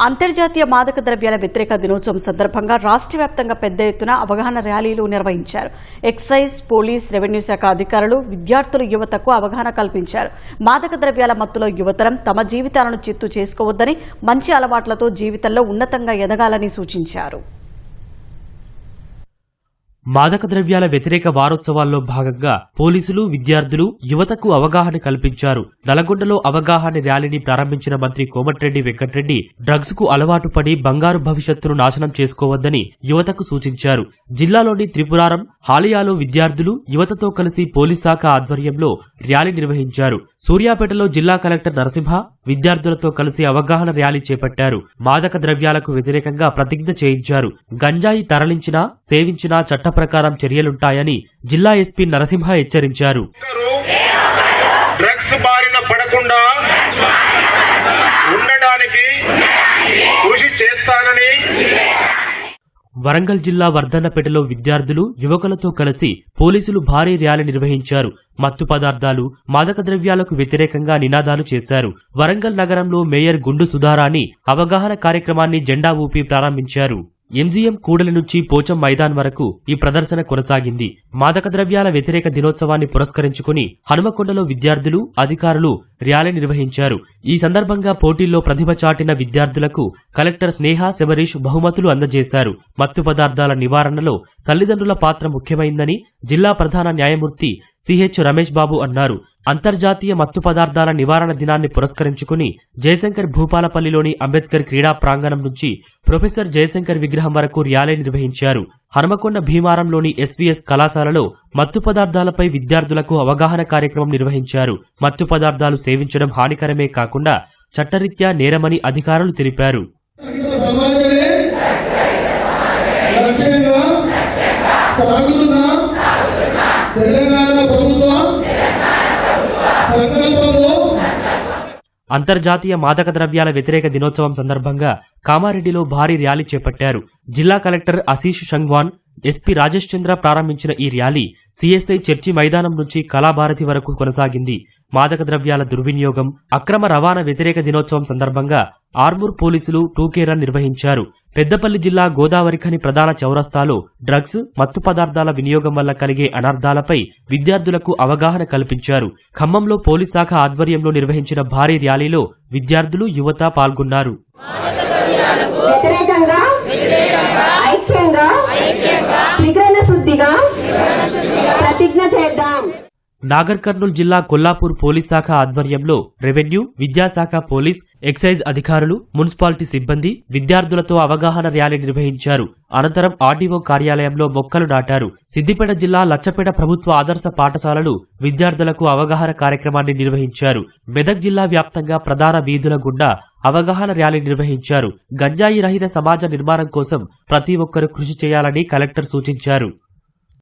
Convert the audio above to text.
అంతర్జాతీయ మాదక ద్రవ్యాల వ్యతిరేక దినోత్సవం సందర్భంగా రాష్ట్ర వ్యాప్తంగా పెద్ద ఎత్తున అవగాహన ర్యాలీలు నిర్వహించారు. ఎక్సైజ్ పోలీస్ రెవెన్యూ శాఖ అధికారులు విద్యార్థులు యువతకు అవగాహన కల్పించారు. మాదక ద్రవ్యాల మత్తులో యువతరం తమ జీవితాలను చిత్తు చేసుకోవద్దని మంచి అలవాట్లతో జీవితంలో ఉన్నతంగా ఎదగాలని సూచించారు. మాదక ద్రవ్యాల వ్యతిరేక వారోత్సవాల్లో భాగంగా పోలీసులు విద్యార్థులు యువతకు అవగాహన కల్పించారు. నల్గొండలో అవగాహన ర్యాలీని ప్రారంభించిన మంత్రి కోమటిరెడ్డి వెంకటరెడ్డి డ్రగ్స్కు అలవాటు పడి బంగారు భవిష్యత్తును నాశనం చేసుకోవద్దని యువతకు సూచించారు. జిల్లాలోని త్రిపురారం హాలియాలో విద్యార్థులు యువతతో కలిసి పోలీస్ శాఖ ఆధ్వర్యంలో ర్యాలీ నిర్వహించారు. సూర్యాపేటలో జిల్లా కలెక్టర్ నరసింహ విద్యార్థులతో కలిసి అవగాహన ర్యాలీ చేపట్టారు. మాదక ద్రవ్యాలకు వ్యతిరేకంగా ప్రతిజ్ఞ చేయించారు. గంజాయి తరలించినా సేవించినా చట్ట ప్రకారం చర్యలుంటాయని జిల్లా ఎస్పీ నరసింహ హెచ్చరించారు. డ్రగ్స్ బారిన పడకుండా ఉండడానికి వరంగల్ జిల్లా వర్ధన్నపేటలో విద్యార్థులు యువకులతో కలిసి పోలీసులు భారీ ర్యాలీ నిర్వహించారు. మత్తు పదార్థాలు మాదక ద్రవ్యాలకు వ్యతిరేకంగా నినాదాలు చేశారు. వరంగల్ నగరంలో మేయర్ గుండు సుధారాణి అవగాహన కార్యక్రమాన్ని జెండా ఊపి ప్రారంభించారు. ఎంజీఎం కూడలి నుంచి పోచం మైదాన్ వరకు ఈ ప్రదర్శన కొనసాగింది. మాదక ద్రవ్యాల వ్యతిరేక దినోత్సవాన్ని పురస్కరించుకుని హనుమకొండలో విద్యార్థులు అధికారులు ర్యాలీ నిర్వహించారు. ఈ సందర్భంగా పోటీల్లో ప్రతిభ చాటిన విద్యార్థులకు కలెక్టర్ స్నేహ శబరీష్ బహుమతులు అందజేశారు. మత్తు పదార్థాల నివారణలో తల్లిదండ్రుల పాత్ర ముఖ్యమైందని జిల్లా ప్రధాన న్యాయమూర్తి సిహెచ్ రమేష్ బాబు అన్నారు. అంతర్జాతీయ మత్తు పదార్థాల నివారణ దినాన్ని పురస్కరించుకుని జయశంకర్ భూపాలపల్లిలోని అంబేద్కర్ క్రీడా ప్రాంగణం నుంచి ప్రొఫెసర్ జయశంకర్ విగ్రహం వరకు ర్యాలీ నిర్వహించారు. హనుమకొండ భీమారంలోని ఎస్వీఎస్ కళాశాలలో మత్తు పదార్థాలపై విద్యార్థులకు అవగాహన కార్యక్రమం నిర్వహించారు. మత్తు పదార్థాలు సేవించడం హానికరమే కాకుండా చట్టరీత్యా నేరమని అధికారులు తెలిపారు. సాగుతున్నా తెలంగాణ సంకల్పంలో అంతర్జాతీయ మాదక ద్రవ్యాల వ్యతిరేక దినోత్సవం సందర్భంగా కామారెడ్డిలో భారీ ర్యాలీ చేపట్టారు. జిల్లా కలెక్టర్ ఆశీష్ షంగ్వాన్ ఎస్పీ రాజేష్ చంద్ర ప్రారంభించిన ఈ ర్యాలీ సిఎస్ఐ చర్చి మైదానం నుంచి కళాభారతి వరకు కొనసాగింది. మాదక ద్రవ్యాల దుర్వినియోగం అక్రమ రవాణా వ్యతిరేక దినోత్సవం సందర్భంగా ఆర్మూర్ పోలీసులు టూకే రన్ నిర్వహించారు. పెద్దపల్లి జిల్లా గోదావరిఖని ప్రధాన చౌరస్తాలో డ్రగ్స్ మత్తు పదార్థాల వినియోగం వల్ల కలిగే అనర్థాలపై విద్యార్థులకు అవగాహన కల్పించారు. ఖమ్మంలో పోలీస్ శాఖ ఆధ్వర్యంలో నిర్వహించిన భారీ ర్యాలీలో విద్యార్థులు యువత పాల్గొన్నారు. ప్రతిజ్ఞ చేద్దాం. నాగర్ కర్నూల్ జిల్లా కొల్లాపూర్ పోలీస్ శాఖ ఆధ్వర్యంలో రెవెన్యూ విద్యాశాఖ పోలీస్ ఎక్సైజ్ అధికారులు మున్సిపాలిటీ సిబ్బంది విద్యార్థులతో అవగాహన ర్యాలీ నిర్వహించారు. అనంతరం ఆర్డీఓ కార్యాలయంలో మొక్కలు నాటారు. సిద్దిపేట జిల్లా లచ్చపేట ప్రభుత్వ ఆదర్శ పాఠశాలలు విద్యార్థులకు అవగాహన కార్యక్రమాన్ని నిర్వహించారు. మెదక్ జిల్లా వ్యాప్తంగా ప్రధాన వీధుల గుండా అవగాహన ర్యాలీ నిర్వహించారు. గంజాయి రహిత సమాజ నిర్మాణం కోసం ప్రతి ఒక్కరూ కృషి చేయాలని కలెక్టర్ సూచించారు.